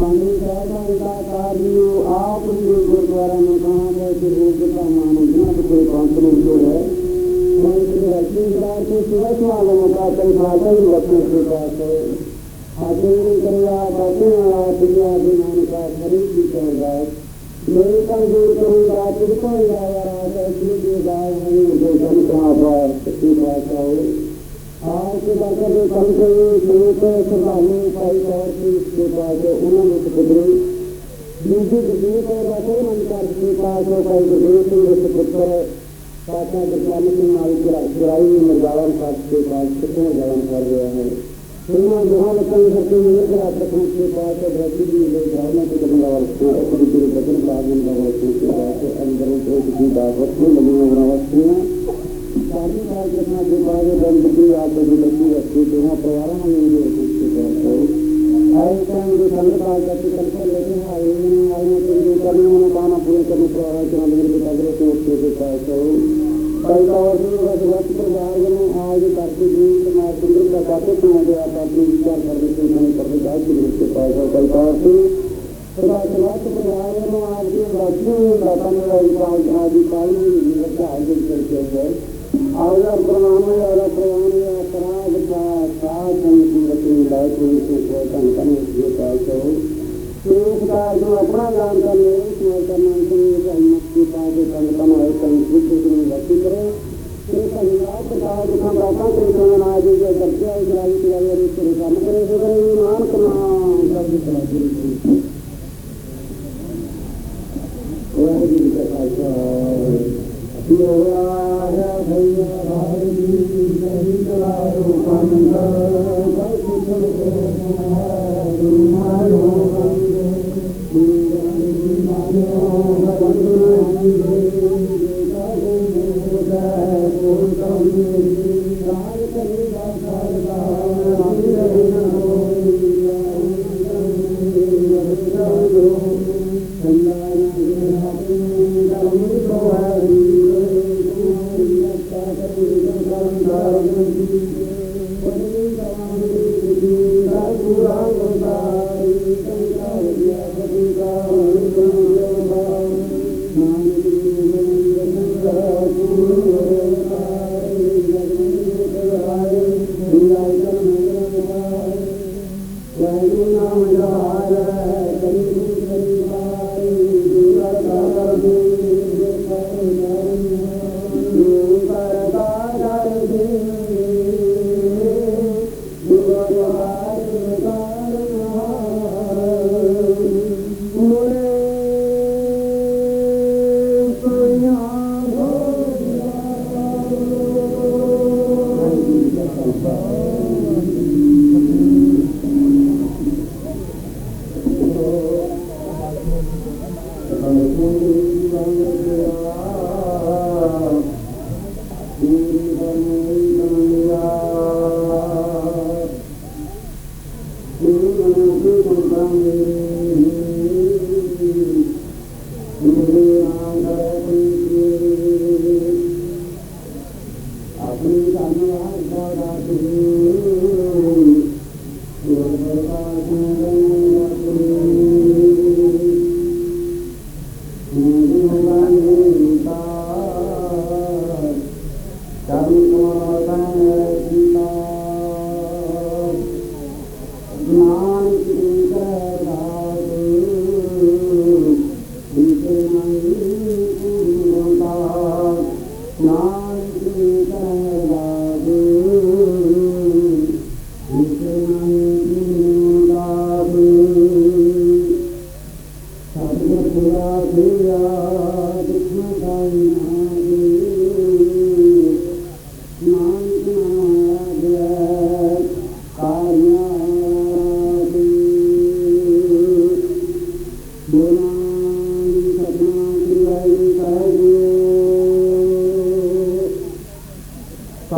मानी साहबा का कार्य आपने जो गुरुद्वारा में कहा है कि एकता मानवनाथ तो के कॉन्फ्रेंस जो है। सुरत मालूम होता कई भाषा ही रखने के पास है। हाथेरी कल्ला बातें आतिया अभिमान का खरीद भी कर जाए मेरे का जो करूँगा तिरपन गाया राजा श्री के गाय है तो जो धन कहाँ पर भाषा हो ਆਪ ਦੇ ਬਾਰੇ ਦੇ ਕੰਮ ਦੇ ਲੋਕ ਸਰਵਾਨੀ ਪਾਈ ਤੌਰ ਤੇ ਇਸ ਦੇ ਬਾਅਦ ਉਹਨਾਂ ਨੂੰ ਕੁਦਰਤ ਦੂਜੀ ਗੁਰੂ ਤੋਂ ਬਾਰੇ ਮਨ ਕਰ ਦੇ ਪਾਸ ਹੋ ਪਾਈ ਗੁਰੂ ਸਿੰਘ ਦੇ ਪੁੱਤਰ ਸਾਚਾ ਗੁਰਨਾਮ ਸਿੰਘ ਮਾਲਕ ਗੁਰਾਈ ਮਰਦਾਵਨ ਸਾਹਿਬ ਦੇ ਬਾਅਦ ਕਿਤਨਾ ਜਨਮ ਕਰ ਗਿਆ ਹੈ ਉਹਨਾਂ ਦੋਹਾਂ ਲੋਕਾਂ ਦੇ ਸਰਕੇ ਨੇ ਜਿਹੜਾ ਪ੍ਰਥਮ ਦੇ ਬਾਅਦ ਬ੍ਰਤੀ ਜੀ ਦੇ ਜਾਣਾ ਕਿ ਕਮਰਾ ਵਰਤੋਂ ਉਹ ਗੁਰੂ ਦੇ ਬਚਨ ਕਾਰਨ ਦਾ ਵਰਤੋਂ ਕਿ ਅੰਦਰੋਂ ਤੋਂ ਦੀ ਬਾਤ ਨੂੰ ਮਨੋਂ ਵਰਤੋਂ रखी जो है परिवार में नहीं जो कुछ करते आए टाइम जो संग का करते करते लेते हैं आए नहीं आए तो जो करने में पाना पूरे करने पर आ रहा है मेरे पिता के तो उसके के पास तो कई का और भी बस वक्त परिवार में आज करके जी मैं सुंदर का बातें तो मुझे आप अपनी विचार करने से मैंने करने का कि ਆਲਾ ਪ੍ਰਣਾਮ ਹੈ ਆਲਾ ਪ੍ਰਣਾਮ ਹੈ ਅਪਰਾਧ ਦਾ ਸਾਧਨ ਸੂਰਤ ਨੂੰ ਲੈ ਕੇ ਇਸ ਕੋ ਤਨ ਤਨ ਜੋ ਕਾਇਤੋ ਸੂਰਤ ਦਾ ਜੋ ਆਪਣਾ ਨਾਮ ਕਰਨੇ ਇਸ ਨੂੰ ਕਰਨਾ ਚਾਹੀਏ ਕਿ ਮੁਕਤੀ ਪਾ ਦੇ ਤਨ ਤਨ ਹੋਏ ਤਨ ਬੁੱਧ ਨੂੰ ਲੱਗੀ ਕਰੋ। ਇਹ ਸੰਗਰਾਹ ਦਾ ਦੁਖਾਂ ਦਾ ਤਾਂ ਕੋਈ ਨਾ ਆ ਜੇ ਜੇ ਦਰਜਾ ਇਸਰਾਈ ਤੇ ਆਏ ਰੇ ਤੇ ਕੰਮ ਕਰੇ ਸੋ ਕਰੇ ਮਾਨ ਕਰਨਾ ਸਭ ਦੀ ਕਲਾ ਜੀ। ਵਾਹਿਗੁਰੂ ਜੀ ਕਾ ਖਾਲਸਾ ਸਤਿ Thank you. Thank you. だからそういう不安が